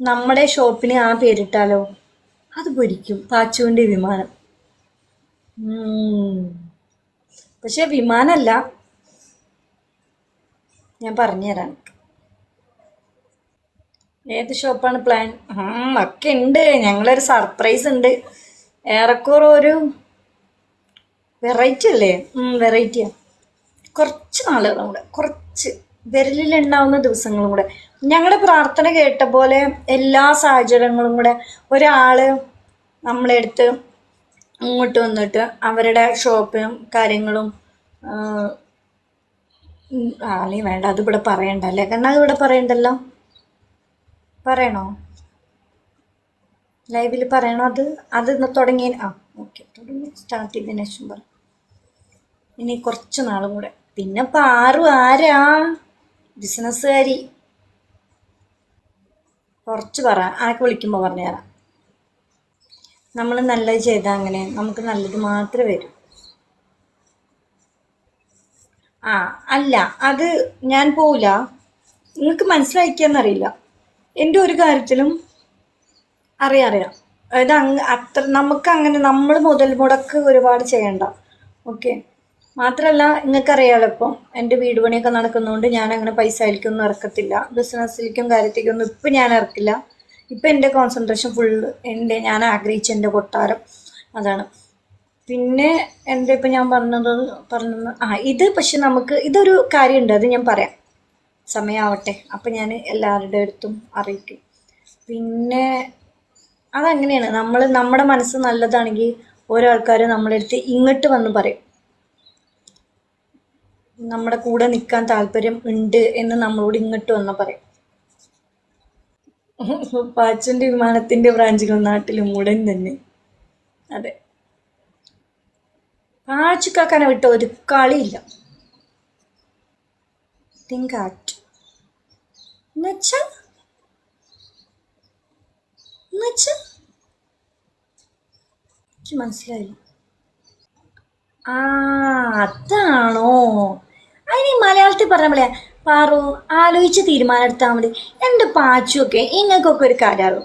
നമ്മുടെ ഷോപ്പിന് ആ പേരിട്ടാലോ? അത് പൊരിക്കും. പാച്ചുവിന്റെ വിമാനം. പക്ഷെ വിമാനമല്ല ഞാൻ പറഞ്ഞുതരാം. ഏത് ഷോപ്പാണ് പ്ലാൻ? ആ ഒക്കെ ഉണ്ട്. ഞങ്ങളൊരു സർപ്രൈസ് ഉണ്ട്. ഏറെക്കുറെ ഒരു വെറൈറ്റി അല്ലേ? വെറൈറ്റിയാണ് കുറച്ച് നാളുകളും കൂടെ കുറച്ച്. വിരലിലുണ്ടാവുന്ന ദിവസങ്ങളും കൂടെ. ഞങ്ങളുടെ പ്രാർത്ഥന കേട്ട പോലെ എല്ലാ സാഹചര്യങ്ങളും കൂടെ ഒരാൾ നമ്മളെ അടുത്ത് ഇങ്ങോട്ട് വന്നിട്ട് അവരുടെ ഷോപ്പും കാര്യങ്ങളും ആ, ഉം, ആ, അല്ലെങ്കിൽ വേണ്ട അതിവിടെ പറയണ്ട അല്ലേ? കാരണം അതിവിടെ പറയണ്ടല്ലോ? പറയണോ? ലൈവിൽ പറയണോ അത്? അത് ഇന്ന് തുടങ്ങി ആ ഓക്കെ തുടങ്ങി. സ്റ്റാർട്ട് ചെയ്തതിന് ശേഷം പറ. ഇനി കുറച്ച് നാളും കൂടെ. പിന്നെ പാറു ആരാ? ബിസിനസ്സുകാരി. കുറച്ച് പറ ആർക്ക് വിളിക്കുമ്പോൾ പറഞ്ഞു തരാം നമ്മൾ നല്ലത് ചെയ്താൽ അങ്ങനെ നമുക്ക് നല്ലത് മാത്രമേ വരൂ. ആ അല്ല അത് ഞാൻ പോവില്ല നിങ്ങൾക്ക് മനസ്സിലാക്കിയെന്നറിയില്ല എന്റെ ഒരു കാര്യത്തിലും അറിയാം അറിയാം. അതായത് അങ്ങ് അത്ര നമുക്ക് അങ്ങനെ നമ്മൾ മുതൽ മുടക്ക് ഒരുപാട് ചെയ്യണ്ട. ഓക്കെ? മാത്രമല്ല നിങ്ങൾക്കറിയാലോ ഇപ്പം എന്റെ വീട് പണിയൊക്കെ നടക്കുന്നതുകൊണ്ട് ഞാൻ അങ്ങനെ പൈസ അതിലേക്കൊന്നും ഇറക്കത്തില്ല. ബിസിനസ്സിലേക്കും കാര്യത്തേക്കൊന്നും ഇപ്പം ഞാൻ ഇറക്കില്ല. ഇപ്പം എന്റെ കോൺസെൻട്രേഷൻ ഫുള്ള് എന്റെ ഞാൻ ആഗ്രഹിച്ച എന്റെ കൊട്ടാരം അതാണ്. പിന്നെ എന്റെ ഇപ്പം ഞാൻ പറഞ്ഞത് പറഞ്ഞത് ആ ഇത് പക്ഷെ നമുക്ക് ഇതൊരു കാര്യമുണ്ട് അത് ഞാൻ പറയാം. സമയമാവട്ടെ അപ്പം ഞാൻ എല്ലാവരുടെ അടുത്തും അറിയിക്കും. പിന്നെ അതങ്ങനെയാണ് നമ്മൾ നമ്മുടെ മനസ്സ് നല്ലതാണെങ്കിൽ ഓരോ ആൾക്കാർ നമ്മളെടുത്ത് ഇങ്ങോട്ട് വന്ന് പറയും. നമ്മുടെ കൂടെ നിൽക്കാൻ താല്പര്യം ഉണ്ട് എന്ന് നമ്മളോട് ഇങ്ങോട്ട് വന്നാൽ പറയും. പാച്ചന്റെ വിമാനത്തിന്റെ ബ്രാഞ്ചുകൾ നാട്ടിലും ഉടൻ തന്നെ. അതെ. പാച്ചുക്കാക്കാനെ വിട്ട ഒരു കളിയില്ല. മനസ്സിലായില്ല. ആ അതാണോ? അതിന് മലയാളത്തിൽ പറഞ്ഞ പോലെ പാറു ആലോചിച്ച് തീരുമാനം എടുത്താൽ മതി. എന്റെ പാച്ചുവൊക്കെ ഇങ്ങൾക്കൊക്കെ ഒരു കാര്യം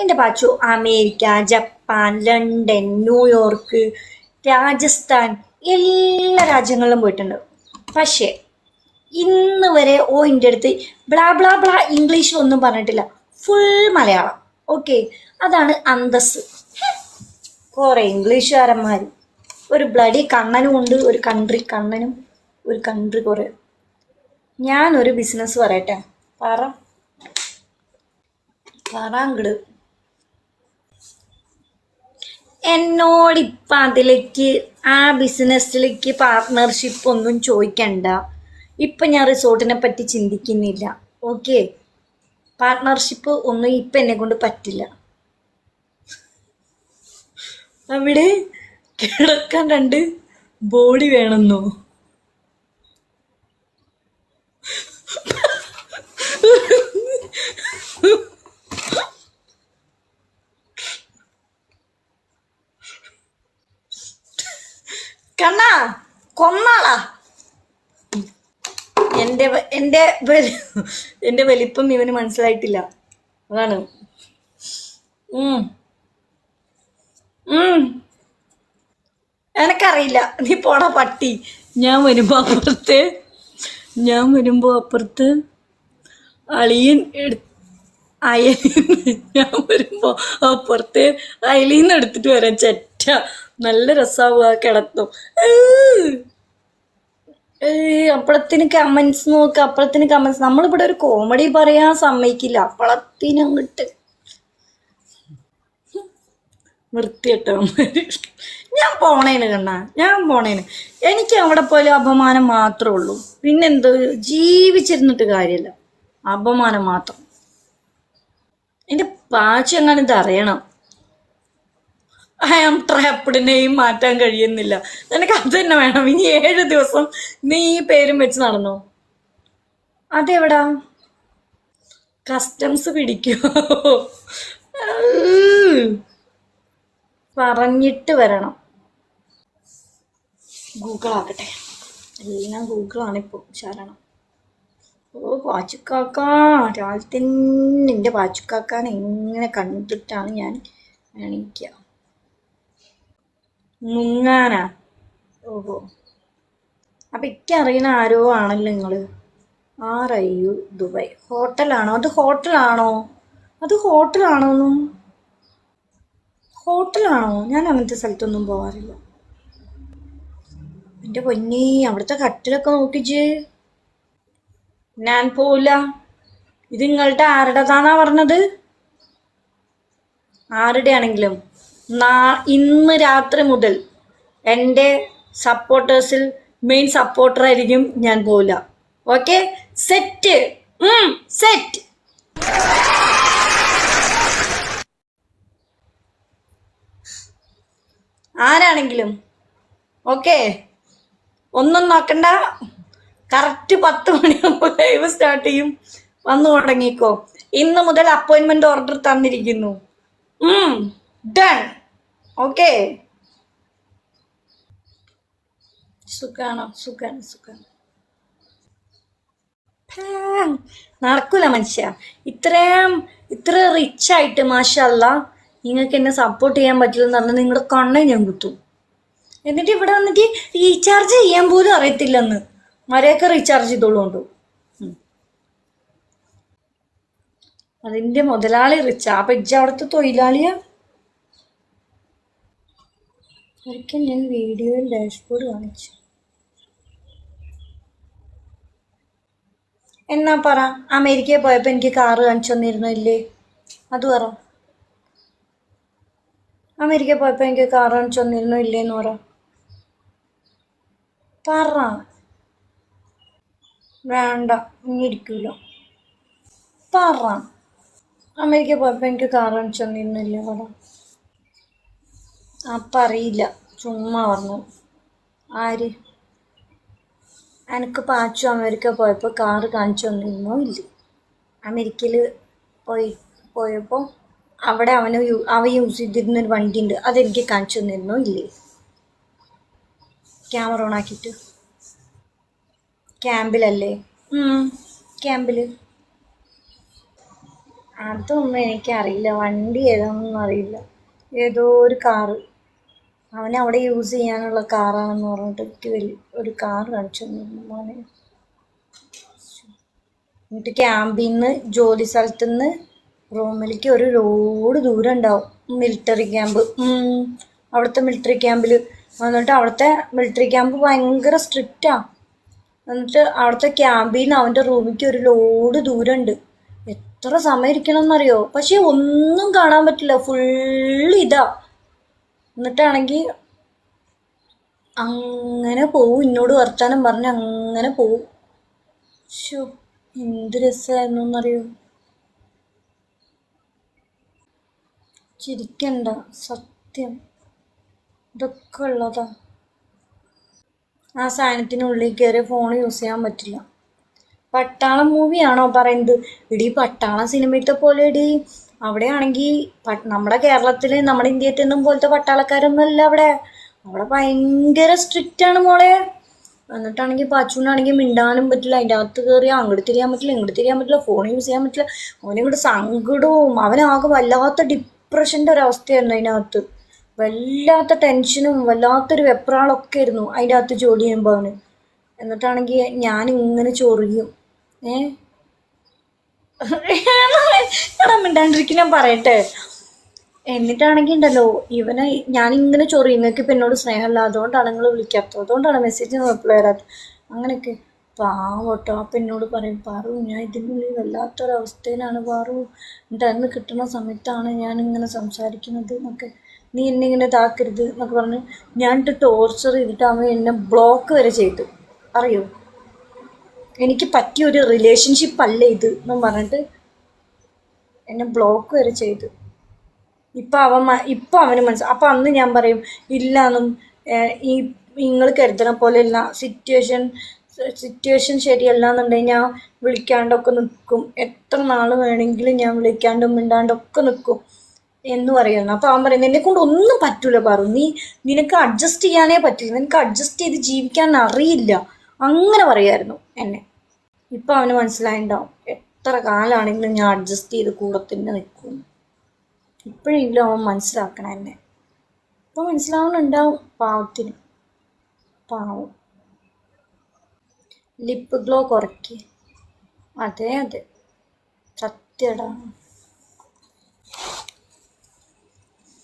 എന്റെ Pachu America Japan London New York Rajasthan എല്ലാ രാജ്യങ്ങളിലും പോയിട്ടുണ്ട്. പക്ഷേ ഇന്ന് വരെ ഓ എന്റെ അടുത്ത് ബ്ലാ ബ്ലാ ബ്ലാ ഇംഗ്ലീഷ് ഒന്നും പറഞ്ഞിട്ടില്ല. ഫുൾ മലയാളം. ഓക്കെ? അതാണ് അന്തസ് കുറേ ഇംഗ്ലീഷുകാരന്മാർ ഒരു ബ്ലഡി കണ്ണനും ഉണ്ട് ഒരു കൺട്രി കണ്ണനും. ഒരു കൺട്രി കുറേ. ഞാനൊരു ബിസിനസ് പറയട്ടെ? പറ. പറങ്കിട് എന്നോടിപ്പം അതിലേക്ക് ആ ബിസിനസ്സിലേക്ക് പാർട്ട്ണർഷിപ്പ് ഒന്നും ചോദിക്കണ്ട. ഇപ്പം ഞാൻ റിസോർട്ടിനെ പറ്റി ചിന്തിക്കുന്നില്ല. ഓക്കെ പാർട്ട്ണർഷിപ്പ് ഒന്നും ഇപ്പം എന്നെ കൊണ്ട് പറ്റില്ല. അവിടെ കിടക്കാൻ രണ്ട് ബോഡി വേണമെന്നോ കണ്ണാ കൊന്നാളാ. എന്റെ എന്റെ എന്റെ വലിപ്പം ഇവന് മനസ്സിലായിട്ടില്ല. അതാണ്. എനക്കറിയില്ല. നീ പോടാ പട്ടി. ഞാൻ വരുമ്പോ അപ്പുറത്ത് ഞാൻ വരുമ്പോ അപ്പുറത്ത് അളിയൻ എടു അയലിന്ന് ഞാൻ വരുമ്പോ അപ്പുറത്ത് അയലിന്ന് എടുത്തിട്ട് വരാം ചെറ്റ നല്ല രസാവുക കിടത്തും അപ്പഴത്തിന് കമന്റ്സ് നോക്ക് അപ്പഴത്തിന് കമന്റ്സ് നമ്മളിവിടെ ഒരു കോമഡി പറയാൻ സമ്മതിക്കില്ല. അപ്പളത്തിന് അങ്ങോട്ട് വൃത്തിയിട്ടോ ഞാൻ പോണേന് കണ്ണ ഞാൻ പോണേന്. എനിക്ക് അവിടെ പോലും അപമാനം മാത്രമേ ഉള്ളൂ. പിന്നെന്ത്? ജീവിച്ചിരുന്നിട്ട് കാര്യമില്ല. അപമാനം മാത്രം. എന്റെ പാച്ച ഇത് അറിയണം. ഐ ആം ട്രാപ്പിഡ് നെയിം മാറ്റാൻ കഴിയുന്നില്ല. നിനക്ക് അത് തന്നെ വേണം. ഇനി ഏഴ് ദിവസം നീ ഈ പേരും വെച്ച് നടന്നോ? അതെവിടാ? കസ്റ്റംസ് പിടിക്കോ. പറഞ്ഞിട്ട് വരണം. ഗൂഗിൾ ആക്കട്ടെ. എല്ലാം ഗൂഗിളാണ് ഇപ്പോൾ ശരണം ഓ പാച്ചുക്കാക്ക. രാവിലെ തന്നെ എന്റെ പാച്ചുക്കാക്കാനെ എങ്ങനെ കണ്ടിട്ടാണ് ഞാൻ എണീക്കുക മുങ്ങാനാ? ഓഹോ. അപ്പൊ എനിക്കറിയണ ആരോ ആണല്ലോ നിങ്ങൾ. R I U Dubai. ഹോട്ടലാണോ? അത് ഹോട്ടലാണോ? അത് ഹോട്ടലാണോ ഹോട്ടലാണോന്നും? ഹോട്ടലാണോ? ഞാൻ അങ്ങനത്തെ സ്ഥലത്തൊന്നും പോകാറില്ല എന്റെ പൊന്നി അവിടുത്തെ കട്ടിലൊക്കെ നോക്കിച്ചേ ഞാൻ പോവില്ല. ഇത് നിങ്ങളുടെ ആരുടേതാന്നാ പറഞ്ഞത്? ആരുടെ ആണെങ്കിലും ഇന്ന് രാത്രി മുതൽ എന്റെ സപ്പോർട്ടേഴ്സിൽ മെയിൻ സപ്പോർട്ടർ ആയിരിക്കും ഞാൻ പോവില്ല ഓക്കെ സെറ്റ് സെറ്റ് ആരാണെങ്കിലും ഓക്കെ ഒന്നും നോക്കണ്ട കറക്റ്റ് പത്ത് മണിയാകുമ്പോൾ ലൈവ് സ്റ്റാർട്ട് ചെയ്യും. വന്നു തുടങ്ങിക്കോ. ഇന്ന് മുതൽ അപ്പോയിൻമെന്റ് ഓർഡർ തന്നിരിക്കുന്നു. ഡൺ ഓക്കെ സുഖാണോ? സുഖാണ് സുഖാണ്. നടക്കൂല മനുഷ്യ. ഇത്രയും ഇത്ര റിച്ച് ആയിട്ട് മാഷല്ല നിങ്ങൾക്ക് എന്നെ സപ്പോർട്ട് ചെയ്യാൻ പറ്റില്ലെന്ന് പറഞ്ഞാൽ നിങ്ങളുടെ കണ്ണെ ഞാൻ കുത്തും. എന്നിട്ട് ഇവിടെ വന്നിട്ട് റീചാർജ് ചെയ്യാൻ പോലും അറിയത്തില്ലെന്ന്. മരയൊക്കെ റീചാർജ് ചെയ്തോളുണ്ട്. അതിന്റെ മുതലാളി റിച്ച ആ. ഇജ്ജ അവിടുത്തെ തൊഴിലാളിയാ? ഒരിക്കൽ ഞാൻ വീഡിയോയിൽ ഡാഷ്ബോർഡ് കാണിച്ചു. എന്നാ പറ അമേരിക്കയിൽ പോയപ്പോൾ എനിക്ക് കാറ് കാണിച്ചു തന്നിരുന്നു ഇല്ലേ അത് പറ. അമേരിക്കയിൽ പോയപ്പോൾ എനിക്ക് കാറ് കാണിച്ചു തന്നിരുന്നു ഇല്ലേന്ന് പറ. പറ. വേണ്ട ഇനി ഇരിക്കൂല. പറ. അമേരിക്കയിൽ പോയപ്പോൾ എനിക്ക് കാർ കാണിച്ചു തന്നിരുന്നില്ലേ പറ. അപ്പം അറിയില്ല. ചുമ്മാ പറഞ്ഞു. ആര്? എനിക്ക് പാച്ചു അമേരിക്ക പോയപ്പോൾ കാറ് കാണിച്ചു തന്നിരുന്നോ ഇല്ല. അമേരിക്കയിൽ പോയി പോയപ്പോൾ അവിടെ അവന് അവ യൂസ് ചെയ്തിരുന്നൊരു വണ്ടി ഉണ്ട് അതെനിക്ക് കാണിച്ചു തന്നിരുന്നോ ഇല്ലേ. ക്യാമറ ഓൺ ആക്കിയിട്ട്. ക്യാമ്പിലല്ലേ? ക്യാമ്പിൽ അതൊന്നും എനിക്കറിയില്ല. വണ്ടി ഏതാണെന്നൊന്നും അറിയില്ല. ഏതോ ഒരു കാറ്. അവൻ അവിടെ യൂസ് ചെയ്യാനുള്ള കാറാണെന്ന് പറഞ്ഞിട്ട് എനിക്ക് വലിയ ഒരു കാർ കാണിച്ചു മോനെ. എന്നിട്ട് ക്യാമ്പിൽ നിന്ന് ജോലി സ്ഥലത്തു നിന്ന് റൂമിലേക്ക് ഒരു ലോഡ് ദൂരം ഉണ്ടാവും. Military camp. അവിടുത്തെ മിലിറ്ററി ക്യാമ്പിൽ എന്നിട്ട് അവിടുത്തെ മിലിറ്ററി ക്യാമ്പ് ഭയങ്കര സ്ട്രിക്റ്റാണ് എന്നിട്ട് അവിടുത്തെ ക്യാമ്പിൽ നിന്ന് അവന്റെ റൂമിലേക്ക് ഒരു ലോഡ് ദൂരമുണ്ട്. എത്ര സമയം ഇരിക്കണം എന്നറിയോ പക്ഷെ ഒന്നും കാണാൻ പറ്റില്ല. ഫുള്ള് ഇതാ. എന്നിട്ടാണെങ്കിൽ അങ്ങനെ പോവും. എന്നോട് വർത്താനം പറഞ്ഞ് അങ്ങനെ പോവും. ഷോ എന്ത് രസമായിരുന്നു എന്നറിയോ ചിരിക്കണ്ട സത്യം. ഇതൊക്കെ ഉള്ളതാ. ആ സാധനത്തിനുള്ളിൽ കയറി ഫോൺ യൂസ് ചെയ്യാൻ പറ്റില്ല. പട്ടാളം മൂവിയാണോ പറയുന്നത്? ഇടി പട്ടാളം സിനിമയത്തെ പോലെ ഇടി അവിടെ ആണെങ്കിൽ നമ്മുടെ കേരളത്തിൽ നമ്മുടെ ഇന്ത്യയിൽ നിന്നും പോലത്തെ പട്ടാളക്കാരൊന്നും അല്ല അവിടെ. അവിടെ ഭയങ്കര സ്ട്രിക്റ്റ് ആണ് മോളെ. എന്നിട്ടാണെങ്കിൽ പാച്ചൂനാണെങ്കിൽ മിണ്ടാനും പറ്റില്ല. അതിന്റെ അകത്ത് കയറി അങ്ങോട്ട് തിരിയാൻ പറ്റില്ല ഇങ്ങോട്ട് തിരിയാൻ പറ്റില്ല ഫോൺ യൂസ് ചെയ്യാൻ പറ്റില്ല. അവനിങ്ങോട്ട് സങ്കടവും അവനാകെ വല്ലാത്ത ഡിപ്രഷന്റെ ഒരവസ്ഥയായിരുന്നു അതിനകത്ത്. വല്ലാത്ത ടെൻഷനും വല്ലാത്തൊരു വെപ്രാളൊക്കെ ആയിരുന്നു അതിന്റെ അകത്ത് ജോലി ചെയ്യുമ്പോൾ അവന്. എന്നിട്ടാണെങ്കിൽ ഞാൻ ഇങ്ങനെ ചൊറിയും. ഏ? എടാ മിണ്ടാണ്ടിരിക്കും ഞാൻ പറയട്ടെ. എന്നിട്ടാണെങ്കിൽ ഉണ്ടല്ലോ ഇവനെ ഞാൻ ഇങ്ങനെ നിങ്ങൾക്ക് ഇപ്പം എന്നോട് സ്നേഹമില്ല. അതുകൊണ്ടാണ് നിങ്ങൾ വിളിക്കാത്തത്. അതുകൊണ്ടാണ് മെസ്സേജ് റിപ്ലൈ വരാത്തത്. അങ്ങനെയൊക്കെ. പാവട്ടോ അപ്പം എന്നോട് പറയും പാറു ഞാൻ ഇതിന്റെ ഉള്ളിൽ വല്ലാത്തൊരവസ്ഥയിലാണ് പാറു. എന്നിട്ട് അന്ന് കിട്ടുന്ന സമയത്താണ് ഞാൻ ഇങ്ങനെ സംസാരിക്കുന്നത് എന്നൊക്കെ. നീ എന്നെ ഇങ്ങനെ ഇതാക്കരുത് എന്നൊക്കെ പറഞ്ഞ് ഞാനിട്ട് ടോർച്ചർ ചെയ്തിട്ട് അവൻ എന്നെ ബ്ലോക്ക് വരെ ചെയ്തു. അറിയോ? എനിക്ക് പറ്റിയ ഒരു റിലേഷൻഷിപ്പ് അല്ല ഇത് എന്നും പറഞ്ഞിട്ട് എന്നെ ബ്ലോക്ക് വരെ ചെയ്തു. ഇപ്പം അവൻ ഇപ്പം അവന് മനസ്സിലാവും അപ്പം അന്ന് ഞാൻ പറയും ഇല്ലാന്നും ഈ നിങ്ങൾ കരുതണ പോലെയല്ല സിറ്റുവേഷൻ സിറ്റുവേഷൻ ശരിയല്ല എന്നുണ്ടെങ്കിൽ ഞാൻ വിളിക്കാണ്ടൊക്കെ നിൽക്കും എത്ര നാൾ വേണമെങ്കിലും ഞാൻ വിളിക്കാണ്ടും മിണ്ടാണ്ടൊക്കെ നിൽക്കും എന്ന് പറയുന്നു. അപ്പോൾ അവൻ പറയുന്നത് എന്നെ കൊണ്ട് ഒന്നും പറ്റൂല പറഞ്ഞു നീ നിനക്ക് അഡ്ജസ്റ്റ് ചെയ്യാനേ പറ്റില്ല നിനക്ക് അഡ്ജസ്റ്റ് ചെയ്ത് ജീവിക്കാൻ അറിയില്ല. അങ്ങനെ പറയുമായിരുന്നു എന്നെ. ഇപ്പം അവന് മനസ്സിലായിണ്ടാവും എത്ര കാലാണെങ്കിലും ഞാൻ അഡ്ജസ്റ്റ് ചെയ്ത് കൂടെ തന്നെ നിൽക്കും. ഇപ്പോഴെങ്കിലും അവൻ മനസ്സിലാക്കണം എന്നെ. ഇപ്പം മനസ്സിലാവുന്നുണ്ടാവും പാവത്തിന്. പാവം. ലിപ്പ് ഗ്ലോ കുറയ്ക്ക്. അതെ അതെ. സത്യടാ.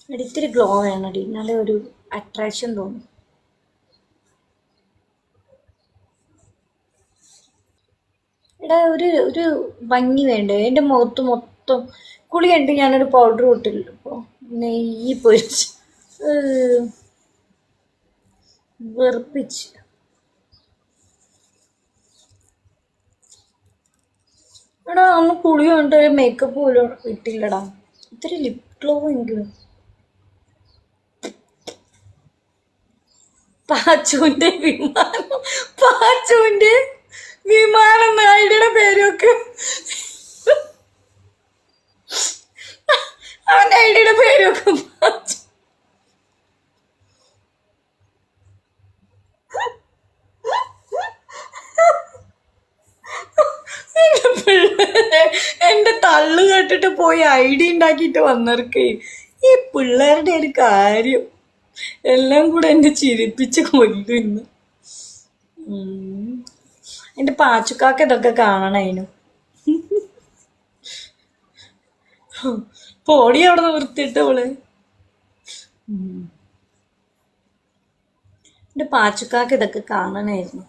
എടുത്തിരി ഗ്ലോ വേണടി. എന്നാലേ ഒരു അട്രാക്ഷൻ തോന്നും. എടാ ഒരു ഒരു ഭംഗി വേണ്ടേ? എന്റെ മുഖത്ത് മൊത്തം കുളി കണ്ട് ഞാനൊരു പൗഡർ ഇട്ടില്ല ഇപ്പോൾ നെയ്യ് പൊരിച്ച്. വെറുപ്പിച്ച്. എടാ അന്ന് കുളി കൊണ്ട് മേക്കപ്പ് പോലും ഇട്ടില്ലടാ. ഇത്തിരി ലിപ് ഗ്ലോ എങ്കിലും പാച്ചുവിന്റെ വിമാനം. പാച്ചുവിന്റെ വിമാനം നായിയുടെ പേരൊക്കെ. അവന്റെ ഐഡിയുടെ പേരൊക്കെ എന്റെ തള്ളു കേട്ടിട്ട് പോയി ഐഡി ഉണ്ടാക്കിയിട്ട് വന്നവർക്ക് ഈ പിള്ളേരുടെ ഒരു കാര്യം. എല്ലാം കൂടെ എന്നെ ചിരിപ്പിച്ച് കൊല്ലുന്നു. എന്റെ പാച്ചുക്കാക്ക് ഇതൊക്കെ കാണണേനു. പോടി അവിടെ നിർത്തിയിട്ട് അവൾ. എന്റെ പാച്ചുക്കാക്ക് ഇതൊക്കെ കാണണായിരുന്നു